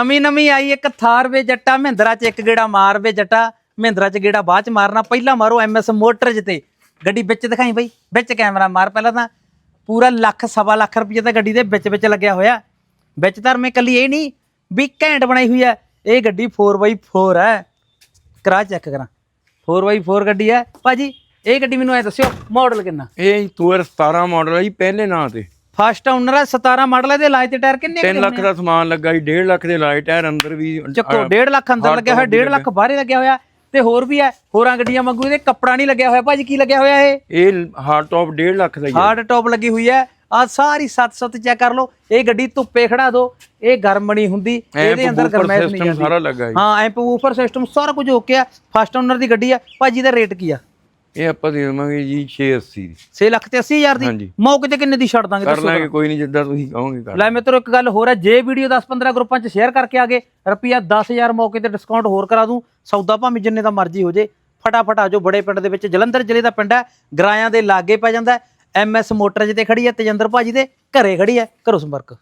ਨਵੀਂ ਨਵੀਂ ਆਈ ਇੱਕ ਥਾਰ ਵੇ ਜੱਟਾ, ਮਹਿੰਦਰਾ ਚ ਇੱਕ ਗੇੜਾ ਮਾਰ ਵੇ ਜੱਟਾ, ਮਹਿੰਦਰਾ ਚ ਗੇੜਾ ਬਾਅਦ ਚ ਮਾਰਨਾ, ਪਹਿਲਾਂ ਮਾਰੋ ਐਮਐਸ ਮੋਟਰਜ ਤੇ। ਗੱਡੀ ਵਿੱਚ ਦਿਖਾਈ ਬਈ, ਵਿੱਚ ਕੈਮਰਾ ਮਾਰ ਪਹਿਲਾਂ ਤਾਂ। ਪੂਰਾ ਲੱਖ, ਸਵਾ ਲੱਖ ਰੁਪਏ ਤਾਂ ਗੱਡੀ ਦੇ ਵਿੱਚ ਵਿੱਚ ਲੱਗਿਆ ਹੋਇਆ। ਵਿੱਚ ਤਾਂ ਮੈਂ ਕੱਲੀ ਇਹ ਨਹੀਂ, ਵੀ ਘੈਂਟ ਬਣਾਈ ਹੋਈ ਹੈ। ਇਹ ਗੱਡੀ 4x4 ਹੈ। ਕਰਾ। ਚੈੱਕ ਕਰਾਂ 4x4 ਗੱਡੀ ਹੈ। ਭਾਜੀ, ਇਹ ਗੱਡੀ ਮੈਨੂੰ ਐ ਦੱਸਿਓ ਮਾਡਲ ਕਿੰਨਾ? ਇਹ ਟੂਰ 17 ਮਾਡਲ ਹੈ ਜੀ, ਪਹਿਲੇ ਨਾਂ ਤੇ। ਫਸਟ ਓਨਰ ਹੈ 17 ਮਾਡਲ ਹੈ ਦੇ ਲਾਏ ਤੇ ਟਾਇਰ ਕਿੰਨੇ 3 ਲੱਖ ਦਾ ਸਮਾਨ ਲੱਗਾ ਜੀ 1.5 ਲੱਖ ਦੇ ਲਾਈਟ ਟਾਇਰ ਅੰਦਰ ਵੀ ਚੱਕੋ 1.5 ਲੱਖ ਅੰਦਰ ਲੱਗਿਆ ਹੋਇਆ 1.5 ਲੱਖ ਬਾਹਰੇ ਲੱਗਿਆ ਹੋਇਆ ਤੇ ਹੋਰ ਵੀ ਹੈ ਹੋਰਾਂ ਗੱਡੀਆਂ ਵਾਂਗੂ ਇਹਦੇ ਕੱਪੜਾ ਨਹੀਂ ਲੱਗਿਆ ਹੋਇਆ ਭਾਜੀ ਕੀ ਲੱਗਿਆ ਹੋਇਆ ਇਹ? ਇਹ ਹਾਰਡ ਟੌਪ 1.5 ਲੱਖ ਦਾ ਹੀ ਹੈ। ਹਾਰਡ ਟੌਪ ਲੱਗੀ ਹੋਈ ਹੈ ਆ ਸਾਰੀ 700 ਚੈੱਕ ਕਰ ਲਓ ਇਹ ਗੱਡੀ ਧੁੱਪੇ ਖੜਾ ਦੋ ਇਹ ਗਰਮ ਨਹੀਂ ਹੁੰਦੀ ਇਹਦੇ ਅੰਦਰ ਗਰਮੈਸ਼ ਨਹੀਂ ਜਾਂਦੀ। ਹਾਂ ਐਂਪ ਸਿਸਟਮ ਸਾਰਾ ਕੁਝ ਓਕੇ ਆ ਫਸਟ ਓਨਰ ਦੀ ਗੱਡੀ ਆ ਭਾਜੀ ਦਾ ਰੇਟ ਕੀ ਆ? ਇਹ ਆਪਾਂ ਦੇ ਦੇਵਾਂਗੇ ਜੀ 680 ਦੀ 6 ਲੱਖ ਤੇ 80 ਹਜ਼ਾਰ ਦੀ? ਹਾਂਜੀ। ਮੌਕੇ ਤੇ ਕਿੰਨੇ ਦੀ ਛੱਡ ਦਾਂਗੇ? ਕਰ ਦੱਸੋ ਲਾਂਗੇ ਕੋਈ ਨਹੀਂ ਜਿੱਦਾਂ ਤੁਸੀਂ ਕਹੋਗੇ ਕਰ ਲੈ ਮਿੱਤਰੋ ਇੱਕ ਗੱਲ ਹੋਰ ਹੈ ਜੇ ਵੀਡੀਓ 10-15 ਗਰੁੱਪਾਂ 'ਚ ਸ਼ੇਅਰ ਕਰਕੇ ਆਗੇ ਰੁਪਿਆ 10000 ਮੌਕੇ ਤੇ ਡਿਸਕਾਊਂਟ ਹੋਰ ਕਰਾ ਦੂੰ ਸੌਦਾ ਭਾਵੇਂ ਜਿੰਨੇ ਦਾ ਮਰਜ਼ੀ ਹੋ ਜੇ ਫਟਾਫਟ ਆ ਜਾਓ ਬੜੇ ਪਿੰਡ ਦੇ ਵਿੱਚ ਜਲੰਧਰ ਜ਼ਿਲ੍ਹੇ ਦਾ ਪਿੰਡ ਹੈ ਗਰਾਇਆਂ ਦੇ ਲਾਗੇ ਪੈ ਜਾਂਦਾ ਐਮਐਸ ਮੋਟਰਜ ਤੇ ਖੜੀ ਹੈ ਤੇਜਿੰਦਰ ਭਾਜੀ ਦੇ ਘਰੇ ਖੜੀ ਹੈ ਕਰੋ ਸੰਪਰਕ।